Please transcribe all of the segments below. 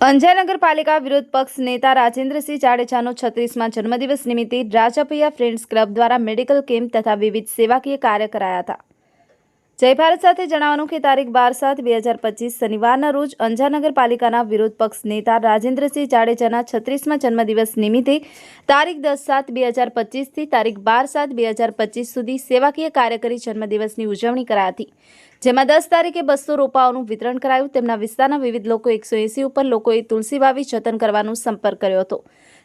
અંજાર નગરપાલિકા વિરોધ પક્ષ નેતા રાજેન્દ્રસિંહ જાડેજાનો છત્રીસમાં જન્મદિવસ નિમિત્તે રાજાપૈયા ફ્રેન્ડ્સ ક્લબ દ્વારા મેડિકલ કેમ્પ તથા વિવિધ સેવાકીય કાર્ય કરાયા હતા. જય ભારત સાથે જણાવવાનું કે તારીખ બાર સાત બે હજાર પચીસ શનિવારના રોજ અંજાર નગરપાલિકાના વિરોધ પક્ષ નેતા રાજેન્દ્રસિંહ જાડેજાના છત્રીસમાં જન્મદિવસ નિમિત્તે તારીખ દસ સાત બે હજાર પચીસથી તારીખ બાર સાત બે હજાર પચીસ સુધી સેવાકીય કાર્ય કરી જન્મદિવસની ઉજવણી કરાઈ હતી. જેમાં દસ તારીખે બસો રોપાઓનું વિતરણ કરાયું. તેમના વિસ્તારના વિવિધ લોકો એકસો એંસી ઉપર લોકોએ તુલસી વાવી, જતન કરવાનો સંપર્ક કર્યો હતો.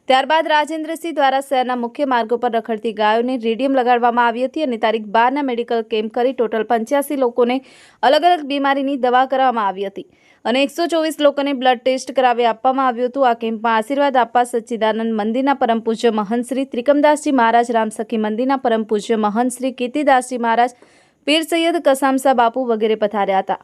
ત્યારબાદ રાજેન્દ્રસિંહ દ્વારા શહેરના મુખ્ય માર્ગો પર રખડતી ગાયોને રેડિયમ લગાડવામાં આવી હતી અને તારીખ બારના મેડિકલ કેમ્પ કરી ટોટલ પંચ્યાસી લોકોને અલગ અલગ બીમારીની દવા કરવામાં આવી હતી અને એકસો ચોવીસ લોકોને બ્લડ ટેસ્ટ કરાવી આપવામાં આવ્યું હતું. આ કેમ્પમાં આશીર્વાદ આપવા સચ્ચિદાનંદ મંદિરના પરમ પૂજ્ય મહંત શ્રી ત્રિકમદાસજી મહારાજ રામસખી મંદિરના પરમ પૂજ્ય મહંત શ્રી કીર્તિદાસજી મહારાજ, પીર સૈયદ કસામસા બાપુ વગેરે પધાર્યા હતા.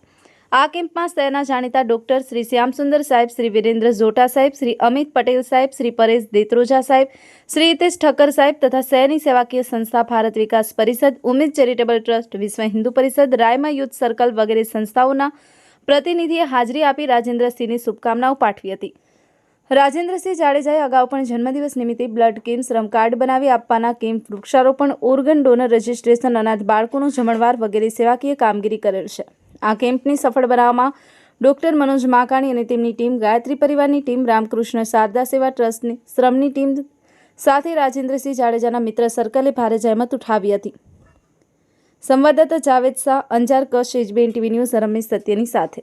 આ કેમ્પમાં શહેરના જાણીતા ડોક્ટર શ્રી શ્યામસુંદર સાહેબ, શ્રી વિરેન્દ્ર જોટા સાહેબ, શ્રી અમિત પટેલ સાહેબ, શ્રી પરેશ દેત્રોજા સાહેબ, શ્રી હિતેશ ઠક્કર સાહેબ તથા શહેરની સેવાકીય સંસ્થા Bharat Vikas Parishad, Umed charitable trust, Vishwa Hindu Parishad, Raima youth circle વગેરે સંસ્થાઓના પ્રતિનિધિએ હાજરી આપી રાજેન્દ્રસિંહની શુભકામનાઓ પાઠવી હતી. રાજેન્દ્રસિંહ જાડેજાએ અગાઉ પણ જન્મદિવસ નિમિત્તે બ્લડ કેમ્પ શ્રમ કાર્ડ બનાવી આપવાના કેમ્પ વૃક્ષારોપણ, ઓર્ગન ડોનર રજિસ્ટ્રેશન, અનાથ બાળકોનું જમણવાર વગેરે સેવાકીય કામગીરી કરેલ છે. આ કેમ્પની સફળ બનાવવામાં ડોક્ટર મનોજ માકાણી અને તેમની ટીમ, ગાયત્રી પરિવારની ટીમ, રામકૃષ્ણ શારદા સેવા ટ્રસ્ટની, શ્રમની ટીમ સાથે રાજેન્દ્રસિંહ જાડેજાના મિત્ર સર્કલે ભારે જહેમત ઉઠાવી હતી. સંવાદદાતા જાવેદ શાહ, અંજાર કશ એજબીએન ટીવી ન્યૂઝ, રમેશ સત્યની સાથે.